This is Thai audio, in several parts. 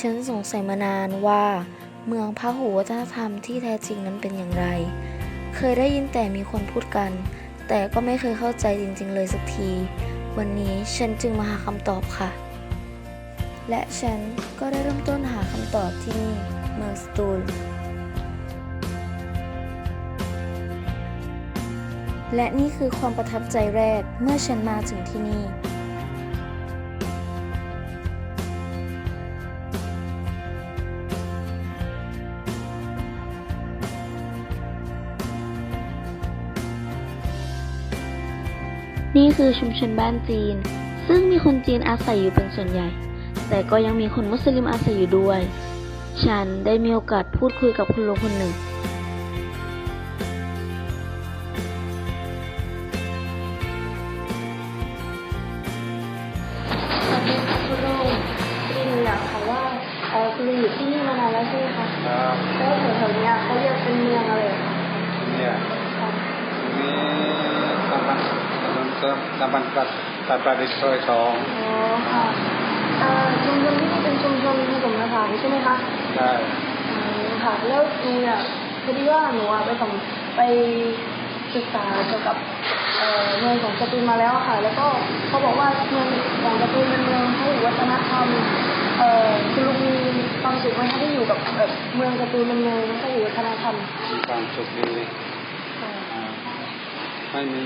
ฉันสงสัยมานานว่า เมืองพหูวัฒนธรรมที่แท้จริงนั้นเป็นอย่างไร เคยได้ยินแต่มีคนพูดกัน แต่ก็ไม่เคยเข้าใจจริง ๆ เลยสักที วันนี้ฉันจึงมาหาคำตอบค่ะ และฉันก็ได้เริ่มต้นหาคำตอบที่นี่เมืองสตูล และนี่คือความประทับใจแรกเมื่อฉันมาถึงที่นี่ นี่คือชุมชนบ้านจีน ซึ่งมีคนจีนอาศัยอยู่เป็นส่วนใหญ่ แต่ก็ยังมีคนมุสลิมอาศัยอยู่ด้วย ฉันได้มีโอกาสพูดคุยกับคุณลุงคนหนึ่ง สวัสดีค่ะคุณลุงคือหนูอยากถามว่าเออคุณลุงอยู่ที่นี่มานานแล้วใช่ไหมคะครับแล้วแถวๆเนี้ยเขาเรียกเป็นเมืองอะไรอะคะ เนี่ย ค่ะ นี่ตำบล ตำบลตำบลปัดปัดปัดดิซอยสองอ๋อค่ะเอ่อชุมชนที่นี่เป็นชุมชนผสมผสานใช่ไหมคะใช่อืมค่ะแล้วหนูเนี่ยพอดีว่าหนูอะไปสำไปศึกษาเกี่ยวกับเอ่อเมืองของสตูลมาแล้วค่ะ แล้วก็เขาบอกว่าเมืองของสตูลเป็นเมืองพหุวัฒนธรรมเอ่อคุณลุงมีความสุขไหมคะที่อยู่กับแบบเมืองสตูลเป็นเมืองพหุวัฒนธรรมมีความสุขดีค่ะอ่าไม่มี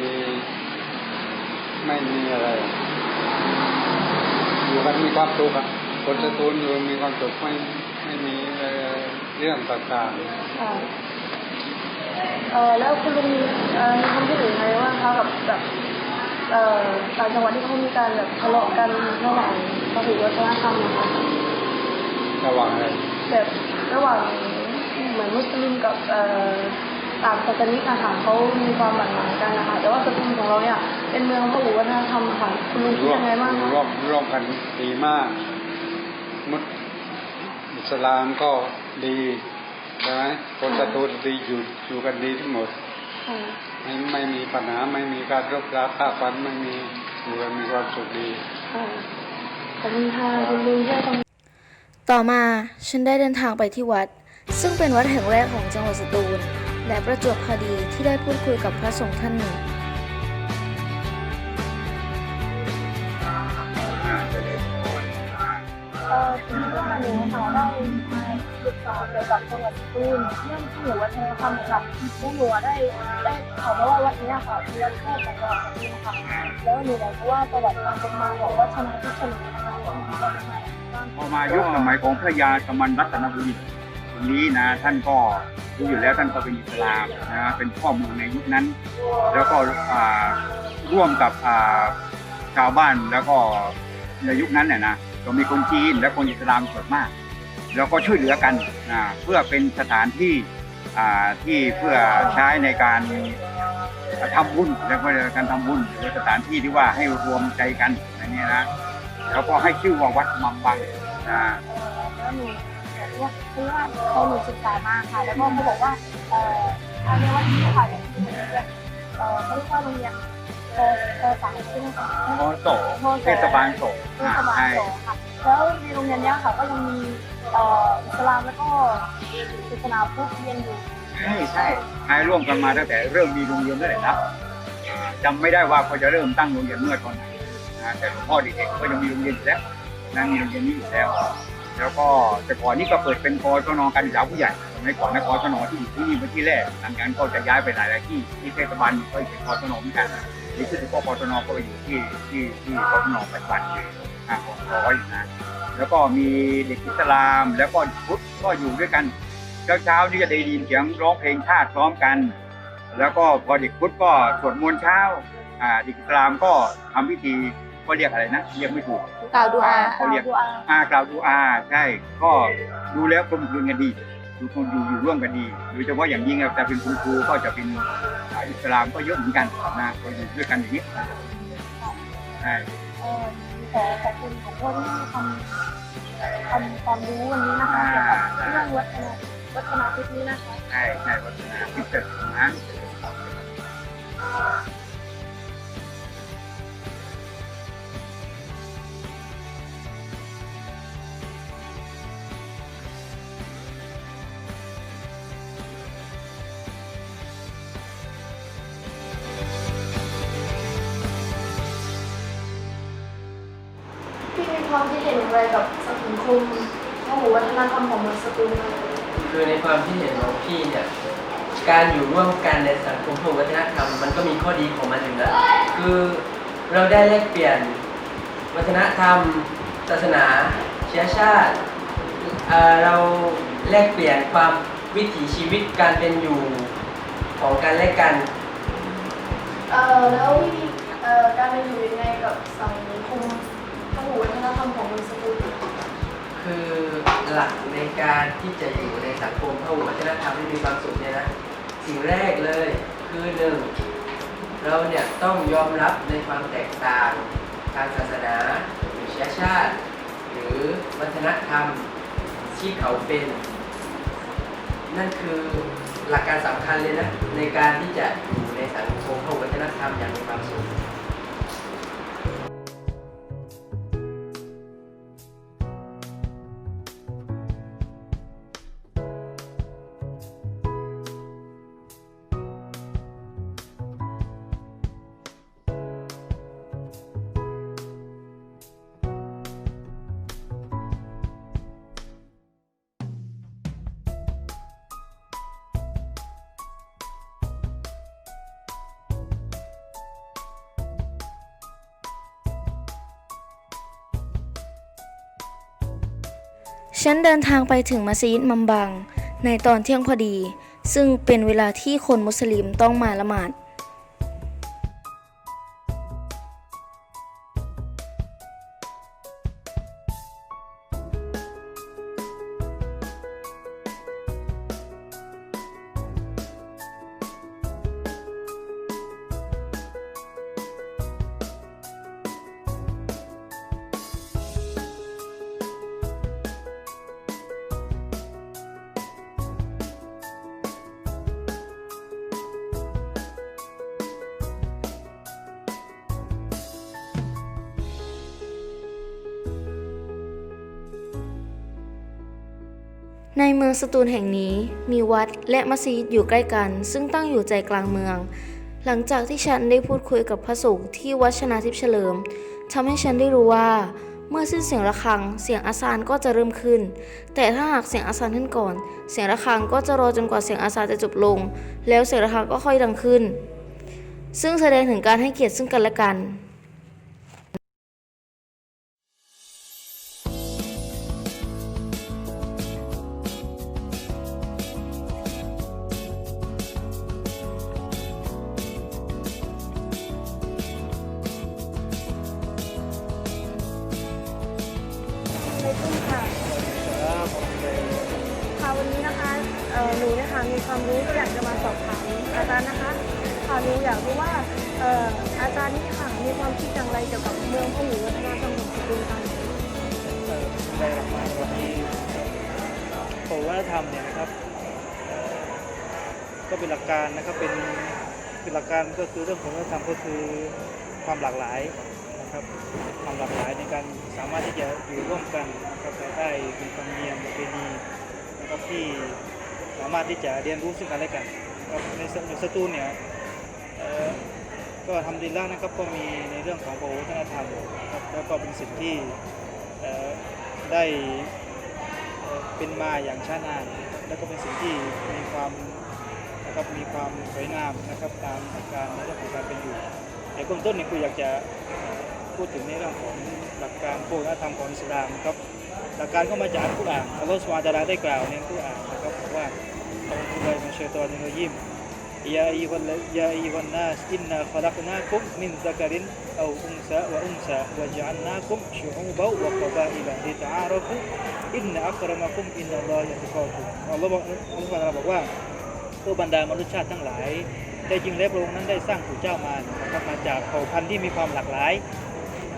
ไม่มีอะไร อยู่กันมีความสุขอะคนสตูลอยู่มีความสุขไม่ไม่มีเอ่อเรื่องต่างค่ะเอ่อแล้วคุณลุงมีเอ่อมีความคิดเห็นอะไรว่างคะกับแบบเอ่อต่างจังหวัดที่เขามีการแบบทะเลาะกันระหว่างพหุวัฒนธรรมนะคะๆระหว่างอะไรแบบระหว่างเหมือนมุสลิมกับเอ่อ ต่างศาสนิกนะคะเขามีความหมั่นหมายกันนะคะแต่ว่าสตูลของเราเนี่ยเป็นเมืองพหุวัฒนธรรมค่ะคุณลุงคิดร่วมยังไงบ้างคะร่วมร่วมกันดีมาก มุสอิสลามก็ดีใช่ไหมคนสตูลดีอยู่อยู่กันดีทั้งหมดค่ะไม่ไม่มีปัญหาไม่มีการรบราฆ่าฟันไม่มีอยู่กันมีความสุขดีค่ะขอบคุณค่ะคุณลุงที่ให้ความต่อมาฉันได้เดินทางไปที่วัด ซึ่งเป็นวัดแห่งแรกของจังหวัดสตูล และประจวบพอดีที่ได้พูดคุยกับพระสงฆ์ท่านหนึ่งเอ่อทีนี้ว่าหนูค่ะได้ศึกษาเกี่ยวกับจังหวัดสตูลเรื่องที่หนูวัฒนธรรมค่ะและหนูอะได้ได้ขอมาว่าวัดเนี้ยค่ะเป็นวัดแรกของจังหวัดสตูลค่ะแล้วหนูอยากรู้ว่าประวัติความเป็นมาของวัดชนะทิชนีนะคะว่ามีความเป็นย่างไงพอมายุคสมัยของพระยาสมันรัตนบุรีตรงนี้นะท่านก็ รู้อยู่แล้วท่านก็เป็นอิสลามนะเป็นพ่อเมืองในยุคนั้น แล้วก็อ่าร่วมกับอ่าชาวบ้านแล้วก็ในยุคนั้นเนี่ยนะก็มีคนจีนและคนอิสลามส่วนมาก แล้วก็ช่วยเหลือกันอ่าเพื่อเป็นสถานที่อ่าที่เพื่อใช้ในการทำบุญแล้วก็การทำบุญหรือสถานที่ที่ว่าให้รวมใจกันอย่างนี้นะแล้วก็ให้ชื่อว่าวัดมังบังอ่า แล้ยากรู้ว่าคือว่าเขาหนูศึกษามาค่ะ แล้วก็เขาบอกว่าเอ่ออันนี้วัดที่ค่ะเนี่ยคือโรงเรียนเอ่อเขาเรียกว่าโรงเรียนเอ่อเอ่อสายใช่ไหมคะโมโสเทศบาลโสเทศบาลใช่สองค่ะแล้วในโรงเรียนเนี้ยค่ะก็ยังมีเอ่ออิสลามแล้วก็ศาสนาพุทธเรียนอยู่ใช่ใช่ใช้ร่วมกันมาตั้งแต่เริ่มมีโรงเรียนนั่นแหละนะอ่าจำไม่ได้ว่าเขาจะเริ่มตั้งโรงเรียนเมื่อตอนไหนแต่หลวงพ่อเด็กๆก็ยังมีโรงเรียนอยู่แล้วนะมีโรงเรียนนี้อยู่แล้ว แล้วก็แต่ก่อนนี้ก็เปิดเป็นกศนการศึกษาผู้ใหญ่สมัยก่อนนะกศนที่อยู่ที่นี่เป็นที่แรกหลังจากนั้นก็จะย้ายไปหลายๆที่ที่เทศบาลก็เป็นกศนเหมือนกันนี่คือก็กศนก็ไปอยู่ที่ที่ที่กศนปัจจุบันอยู่อ่าของร้อยนะแล้วก็มีเด็กอิสลาม แล้วก็พุทธก็อยู่ด้วยกันเช้าเช้าๆนี่จะได้ยินเสียงร้องเพลงชาติพร้อมกัน แล้วก็พอเด็กพุทธก็สวดมนต์เช้าอ่าเด็กอิสลามก็ทำพิธี ก็เรียกอะไรนะเรียกไม่ถูกกล่าวดูอาเขาเรียกดูอาอากล่าวดูอาใช่ก็ดูแล้วกลมกลืนกันดีดูคนอยู่อยู่ร่วมกันดีโดยเฉพาะอย่างยิ่งจะเป็นคุณครูก็จะเป็นอ่าอิสลามก็เยอะเหมือนกันนะก็อยู่ด้วยกันอย่างนี้ใช่เอ่อขอขอบคุณของพวกที่ทำทำความรู้วันนี้นะคะเกี่ยวกับเรื่องวัฒนวัฒนทิศนี้นะคะใช่ใช่วัฒนาพิเศษนะ ความคิดเห็นอย่างไรกับสังคมพหุวัฒนธรรมของเมืองสตูลคะคือในความคิดเห็นของพี่เนี่ย การอยู่ร่วมกันในสังคมพหุวัฒนธรรมมันก็มีข้อดีของมันอยู่แล้ว คือเราได้แลกเปลี่ยนวัฒนธรรม ศาสนาเชื้อชาติเอ่อเราแลกเปลี่ยนความวิถีชีวิตการเป็นอยู่ของกันและกัน เอ่อแล้วพี่มีเอ่อการเป็นอยู่ยังไงกับสังคม คือหลักในการที่จะอยู่ในสังคมพหุวัฒนธรรมที่มีความสุขเนี่ยนะสิ่งแรกเลยคือหนึ่งเราเนี่ยต้องยอมรับในความแตกต่างทางศาสนาหรือเชื้อชาติ หรือวัฒนธรรมที่เขาเป็น นั่นคือหลักการสำคัญเลยนะในการที่จะอยู่ในสังคมพหุวัฒนธรรมอย่างมีความสุข ฉันเดินทางไปถึงมัสยิดมัมบัง ในตอนเที่ยงพอดี ซึ่งเป็นเวลาที่คนมุสลิมต้องมาละหมาด ในเมืองสตูลแห่งนี้มีวัดและมัสยิดอยู่ใกล้กัน ซึ่งตั้งอยู่ใจกลางเมือง หลังจากที่ฉันได้พูดคุยกับพระสงฆ์ที่วัดชนาทิพย์เฉลิมทำให้ฉันได้รู้ว่า เมื่อสิ้นเสียงะระฆัง เสียงอาซานก็จะเริ่มขึ้น แต่ถ้าหากเสียงอาซานขึ้นก่อน เสียงะระฆังก็จะรอจนกว่าเสียงอาซานจะจบลง แล้วเสียงะระฆังก็ค่อยดังขึ้น ซึ่งแสดงถึงการให้เกียรติซึ่งกันและกันใน อ่อหนูเนี่ยค่ะมีความรู้ที่อยากจะมาสอบถามอาจารย์นะคะค่ะหนูอยากรู้ว่าเอ่ออาจารย์นี่ค่ะมีความคิดอย่างไรเกี่ยวกับเมืองพหุวัฒนธรรมของสตูลค่ะได้รับมาวันนี้ผมวัฒนธรรมเนี่ยนะครับเอ่อก็เป็นหลักการนะครับเป็นเป็นหลักการก็คือเรื่องของวัฒนธรรมก็คือความหลากหลายนะครับความหลากหลายในการสามารถที่จะอยู่ร่วมกันนะครับภายใต้มีธรรมเนียมประเพณีนะครับที่ สามารถที่จะเรียนรู้ซึ่งกันและกันนะครับในสในสตูลเนี่ยก็ทำดีแล้วนะครับก็มีในเรื่องของวัฒนธรรมนะครับแล้วก็เป็นสิ่งที่ได้เป็นมาอย่างช้านาน แล้วก็เป็นสิ่งที่มีความนะครับมีความสวยงามนะครับตามหลักการในเรื่องของการเป็นอยู่ในเบื้องต้นเนี่ยคืออยากจะพูดถึงในเรื่องของหลักการโภชนธรรมของอิสลามครับ ลักการก็มาจากผู้อ่านอัลลอฮฺสุบานตาลาได้กล่าวในผู้อ่านนะครับว่าอัลกุรอานของชัยตัวนิโรยิมยาอีวันยาอีวันนาสอินนาขลักนาคุมมินซักรินเอาอุนซะวะอุนซะวะจัลนาคุมชูฮูบะวะกบะอิละลิตอาราคุอินนาอัครมาคุมอินนัลลอฮฺยะตุกอคุอัลลอฮฺบอกอัลลอฮฺสุบานตะลาบอกว่าพวกบรรดามนุษยชาติทั้งหลายแต่จริงแล้วพระองค์นั้นได้สร้างผู้เจ้ามานะครับมาจากเผ่าพันธุ์ที่มีความหลากหลาย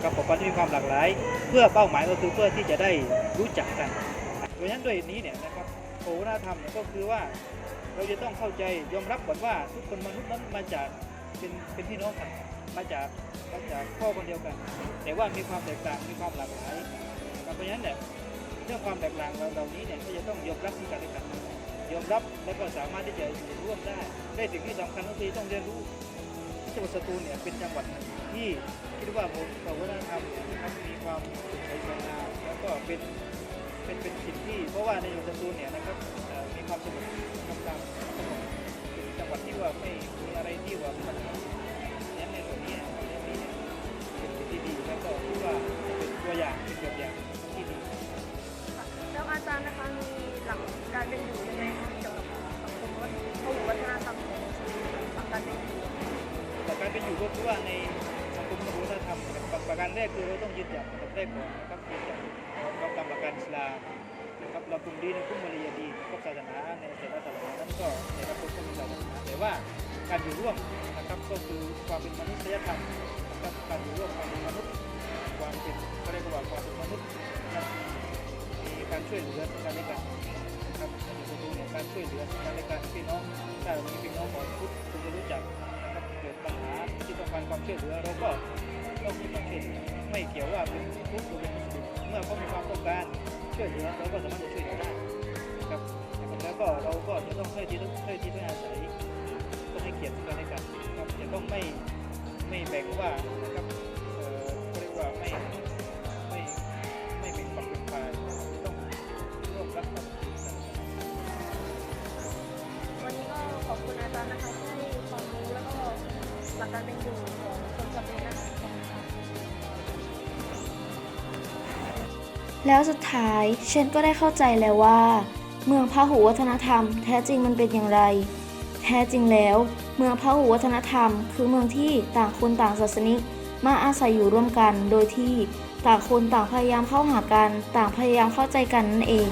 กับองค์กรที่มีความหลากหลาย เพื่อเป้าหมายก็คือเพื่อที่จะได้รู้จักกันเพราะฉะนั้นด้วยนี้เนี่ยนะครับโอวัฒนธรรมเนี่ยก็คือว่าเราจะต้องเข้าใจยอมรับก่อนว่าทุกคนมนุษย์นั้นมาจากเป็นเป็นพี่น้องกันมาจากมาจากพ่อคนเดียวกัน แต่ว่ามีความแตกต่างมีความหลากหลายเพราะฉะนั้นเนี่ยเรื่องความแตกต่างเหล่านี้เนี่ยก็จะต้องยอมรับซึ่กันและกันยอมรับแล้วก็สามารถที่จะอยู่ร่วมได้ ได้สิ่งที่สำคัญก็คือต้องเรียนรู้ จังหวัดสตูลเนี่ยเป็นจังหวัดหนึ่งที่คิดว่าบวัฒนธรรมเนี่ยนะครับมีความสดใสสวยงามแล้วก็เป็นเป็นเป็นสิ่งที่เพราะว่าในจังหวัดสตูลเนี่ยนะครับมีความสงบทำตามเขาบอกเป็นจังหวัดที่ว่าไม่มีอะไรที่ว่ามัน กลุ่มมาลียดีพวกศาสนาในแต่ละศาสนานั้นก็แต่ละคนก็มีศาสนาแต่ว่าการอยู่ร่วมนะครับก็คือความเป็นมนุษยธรรมนะครับการอยู่ร่วมความเป็นมนุษย์ความเป็นเขาเรียกว่าความเป็นมนุษย์นะครับมีการช่วยเหลือกันและกันนะครับในสตูเนี่ยการช่วยเหลือกันและกันพี่น้องถ้าเรามีพี่น้องของพุทธคุณจะรู้จักนะครับเกิดปัญหาที่ต้องการความช่วยเหลือเราก็ ต้องมีความช่วยเหลือไม่เกี่ยวว่าเป็นพุทธหรือเป็นมุสลิมเมื่อเขามีความต้องการช่วยเหลือเราก็สามารถจะช่วยเหลือได้ครับแล้วก็เราก็จะต้องให้ที่ให้ที่ให้องอาศัยต้องให้เกียรติกันและกันครับจะต้องไม่ไม่แบ่งว่านะครับเอ่อเขาเรียกว่าไม่ไม่ไม่เป็นฝักเป็นฝ่ายต้องร่วมรักกันวันนี้ก็ขอบคุณอาจารย์นะคะที่ให้ความรู้แล้วก็หลักการเป็นอยู่ แล้วสุดท้ายฉันก็ได้เข้าใจแล้วว่า เมืองพหุวัฒนธรรม แท้จริงมันเป็นอย่างไร แท้จริงแล้ว เมืองพหุวัฒนธรรม คือเมืองที่ต่างคนต่างศาสนิกมาอาศัยอยู่ร่วมกัน โดยที่ต่างคนต่างพยายามเข้าหากัน ต่างพยายามเข้าใจกันนั่นเอง